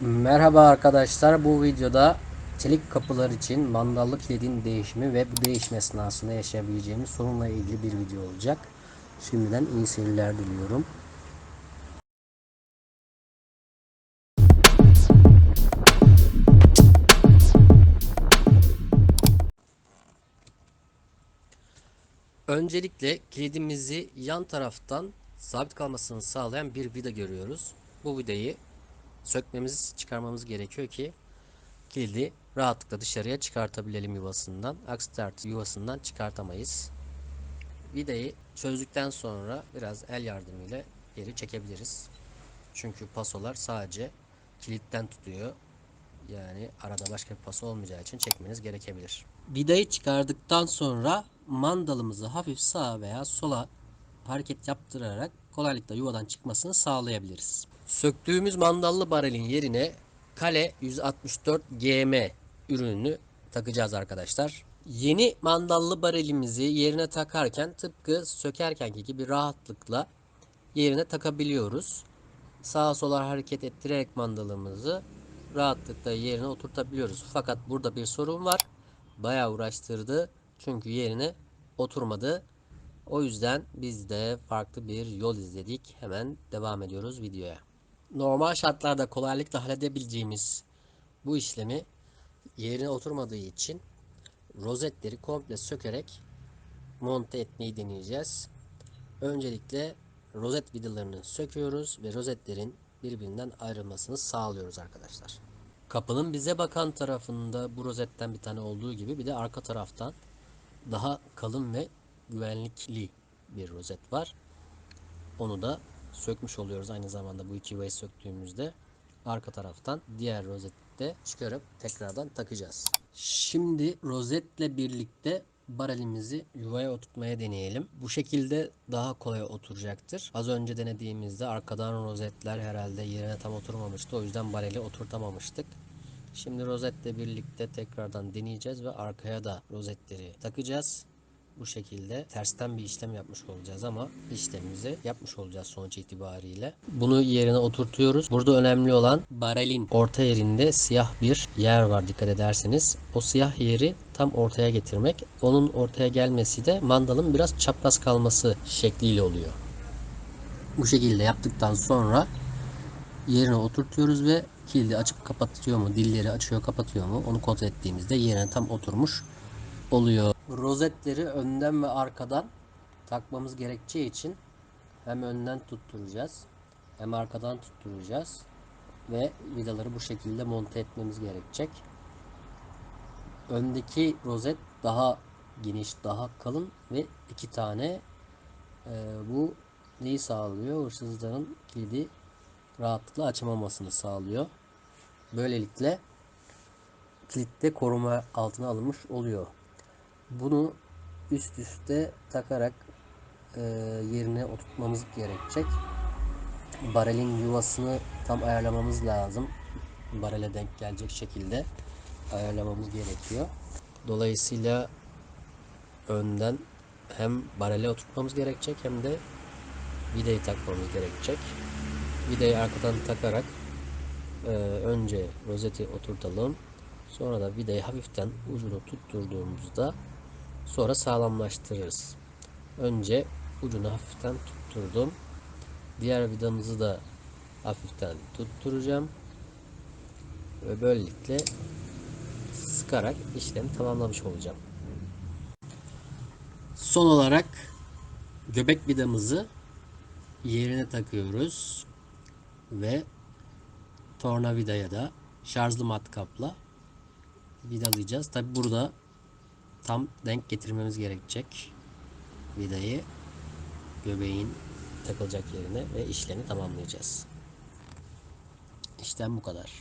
Merhaba arkadaşlar bu videoda çelik kapılar için mandallı kilidin değişimi ve bu değişim esnasında yaşayabileceğimiz sorunla ilgili bir video olacak. Şimdiden iyi seyirler diliyorum. Öncelikle kilidimizi yan taraftan sabit kalmasını sağlayan bir vida görüyoruz. Bu vidayı sökmemiz, çıkarmamız gerekiyor ki kilidi rahatlıkla dışarıya çıkartabilelim yuvasından. Aksi takdirde yuvasından çıkartamayız. Vidayı çözdükten sonra biraz el yardımıyla geri çekebiliriz. Çünkü pasolar sadece kilitten tutuyor. Yani arada başka bir paso olmayacağı için çekmeniz gerekebilir. Vidayı çıkardıktan sonra mandalımızı hafif sağa veya sola hareket yaptırarak kolaylıkla yuvadan çıkmasını sağlayabiliriz. Söktüğümüz mandallı barelin yerine Kale 164 GM ürününü takacağız arkadaşlar. Yeni mandallı barelimizi yerine takarken tıpkı sökerkenki gibi rahatlıkla yerine takabiliyoruz. Sağa sola hareket ettirerek mandalımızı rahatlıkla yerine oturtabiliyoruz. Fakat burada bir sorun var. Bayağı uğraştırdı. Çünkü yerine oturmadı. O yüzden biz de farklı bir yol izledik. Hemen devam ediyoruz videoya. Normal şartlarda kolaylıkla halledebileceğimiz bu işlemi yerine oturmadığı için rozetleri komple sökerek monte etmeyi deneyeceğiz. Öncelikle rozet vidalarını söküyoruz ve rozetlerin birbirinden ayrılmasını sağlıyoruz arkadaşlar. Kapının bize bakan tarafında bu rozetten bir tane olduğu gibi bir de arka taraftan daha kalın ve güvenlikli bir rozet var. Onu da sökmüş oluyoruz aynı zamanda bu iki yuvayı söktüğümüzde arka taraftan diğer rozeti de çıkarıp tekrardan takacağız. Şimdi rozetle birlikte barelimizi yuvaya oturtmaya deneyelim. Bu şekilde daha kolay oturacaktır. Az önce denediğimizde arkadan rozetler herhalde yerine tam oturmamıştı. O yüzden bareli oturtamamıştık. Şimdi rozetle birlikte tekrardan deneyeceğiz ve arkaya da rozetleri takacağız. Bu şekilde tersten bir işlem yapmış olacağız ama işlemimizi yapmış olacağız sonuç itibariyle. Bunu yerine oturtuyoruz. Burada önemli olan barelin orta yerinde siyah bir yer var dikkat ederseniz. O siyah yeri tam ortaya getirmek. Onun ortaya gelmesi de mandalın biraz çapraz kalması şekliyle oluyor. Bu şekilde yaptıktan sonra yerine oturtuyoruz ve kilidi açıp kapatıyor mu, dilleri açıyor kapatıyor mu onu kontrol ettiğimizde yerine tam oturmuş oluyor. Rozetleri önden ve arkadan takmamız gerekeceği için hem önden tutturacağız hem arkadan tutturacağız ve vidaları bu şekilde monte etmemiz gerekecek. Öndeki rozet daha geniş, daha kalın ve iki tane e, bu neyi sağlıyor? Hırsızların kilidi rahatlıkla açamamasını sağlıyor. Böylelikle kilitte koruma altına alınmış oluyor. Bunu üst üste takarak e, yerine oturtmamız gerekecek. Barelin yuvasını tam ayarlamamız lazım. Barele denk gelecek şekilde ayarlamamız gerekiyor. Dolayısıyla önden hem barele oturtmamız gerekecek hem de vidayı takmamız gerekecek. Vidayı arkadan takarak e, önce rozeti oturtalım. Sonra da vidayı hafiften ucunu tutturduğumuzda sonra sağlamlaştırırız. Önce ucunu hafiften tutturdum. Diğer vidamızı da hafiften tutturacağım. Ve böylelikle sıkarak işlemi tamamlamış olacağım. Son olarak göbek vidamızı yerine takıyoruz ve tornavidaya da şarjlı matkapla vidalayacağız. Tabi burada tam denk getirmemiz gerekecek vidayı göbeğin takılacak yerine ve işlemi tamamlayacağız. İşlem bu kadar.